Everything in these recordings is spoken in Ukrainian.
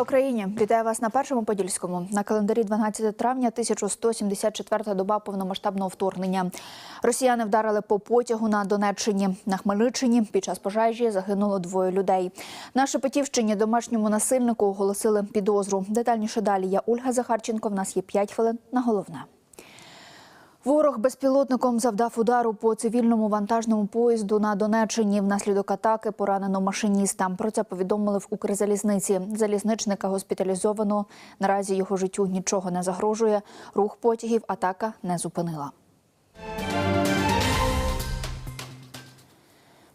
Україні! Вітаю вас на першому подільському. На календарі 12 травня 1174 доба повномасштабного вторгнення. Росіяни вдарили по потягу на Донеччині. На Хмельниччині під час пожежі загинуло двоє людей. На Шепетівщині домашньому насильнику оголосили підозру. Детальніше далі я Ольга Захарченко. В нас є 5 хвилин на головне. Ворог безпілотником завдав удару по цивільному вантажному поїзду на Донеччині. Внаслідок атаки поранено машиніста. Про це повідомили в Укрзалізниці. Залізничника госпіталізовано. Наразі його життю нічого не загрожує. Рух потягів атака не зупинила.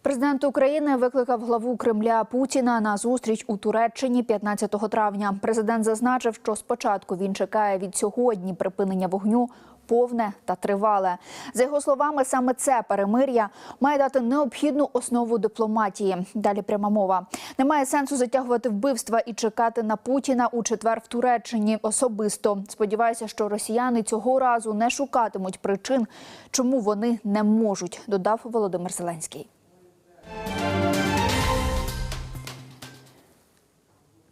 Президент України викликав главу Кремля Путіна на зустріч у Туреччині 15 травня. Президент зазначив, що спочатку він чекає від сьогодні припинення вогню. Повне та тривале за його словами, саме це перемир'я має дати необхідну основу дипломатії. Далі пряма мова. Немає сенсу затягувати вбивства і чекати на Путіна у четвер в Туреччині особисто. Сподіваюся, що росіяни цього разу не шукатимуть причин, чому вони не можуть. Додав Володимир Зеленський.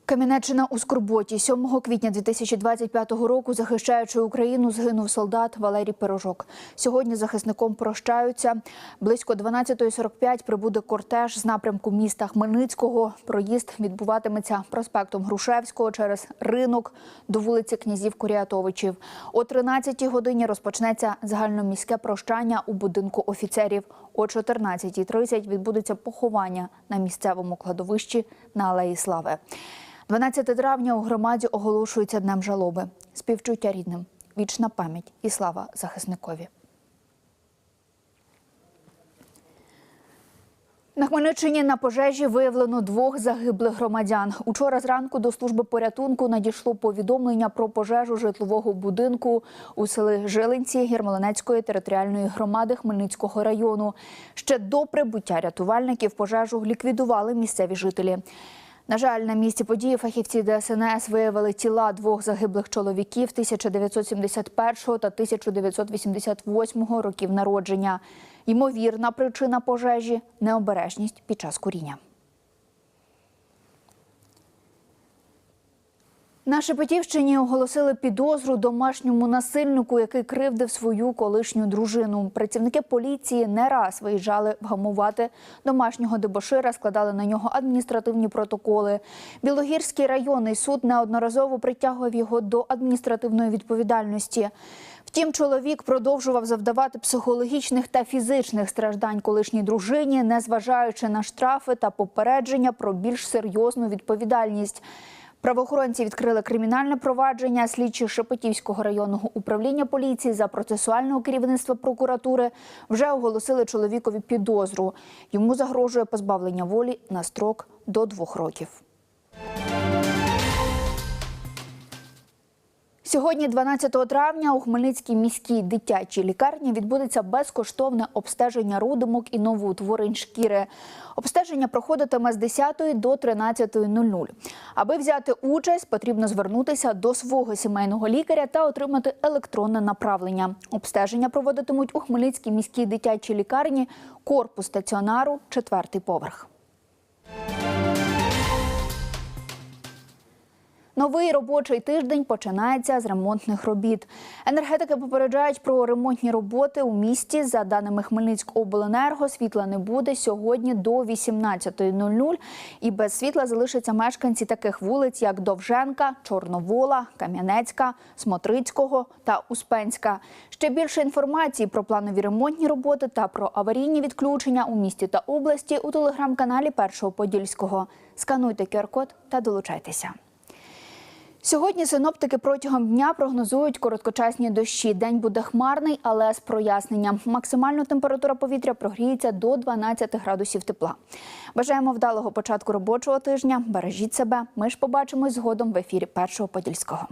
Кам'янеччина у Скорботі 7 квітня 2025 року, захищаючи Україну, згинув солдат Валерій Пирожок. Сьогодні захисником прощаються. Близько 12.45 прибуде кортеж з напрямку міста Хмельницького. Проїзд відбуватиметься проспектом Грушевського через ринок до вулиці князів Куріатовичів. О 13-й годині розпочнеться загальноміське прощання у будинку офіцерів. О 14.30 відбудеться поховання на місцевому кладовищі на Алеї Слави. 12 травня у громаді оголошується днем жалоби, співчуття рідним, вічна пам'ять і слава захисникові. На Хмельниччині на пожежі виявлено двох загиблих громадян. Учора зранку до служби порятунку надійшло повідомлення про пожежу житлового будинку у селі Жилинці Гірмолинецької територіальної громади Хмельницького району. Ще до прибуття рятувальників пожежу ліквідували місцеві жителі. На жаль, на місці події фахівці ДСНС виявили тіла двох загиблих чоловіків 1971 та 1988 років народження. Ймовірна причина пожежі необережність під час куріння. На Шепетівщині оголосили підозру домашньому насильнику, який кривдив свою колишню дружину. Працівники поліції не раз виїжджали вгамувати домашнього дебошира, складали на нього адміністративні протоколи. Білогірський районний суд неодноразово притягував його до адміністративної відповідальності. Втім, чоловік продовжував завдавати психологічних та фізичних страждань колишній дружині, незважаючи на штрафи та попередження про більш серйозну відповідальність. Правоохоронці відкрили кримінальне провадження. Слідчі Шепетівського районного управління поліції за процесуального керівництва прокуратури вже оголосили чоловікові підозру. Йому загрожує позбавлення волі на строк до двох років. Сьогодні, 12 травня, у Хмельницькій міській дитячій лікарні відбудеться безкоштовне обстеження родимок і новоутворень шкіри. Обстеження проходитиме з 10 до 13.00. Аби взяти участь, потрібно звернутися до свого сімейного лікаря та отримати електронне направлення. Обстеження проводитимуть у Хмельницькій міській дитячій лікарні, корпус стаціонару, четвертий поверх. Новий робочий тиждень починається з ремонтних робіт. Енергетики попереджають про ремонтні роботи у місті. За даними Хмельницькобленерго, світла не буде сьогодні до 18.00. І без світла залишаться мешканці таких вулиць, як Довженка, Чорновола, Кам'янецька, Смотрицького та Успенська. Ще більше інформації про планові ремонтні роботи та про аварійні відключення у місті та області у телеграм-каналі Першого Подільського. Скануйте QR-код та долучайтеся. Сьогодні синоптики протягом дня прогнозують короткочасні дощі. День буде хмарний, але з проясненням. Максимальна температура повітря прогріється до 12 градусів тепла. Бажаємо вдалого початку робочого тижня. Бережіть себе. Ми ж побачимось згодом в ефірі Першого Подільського.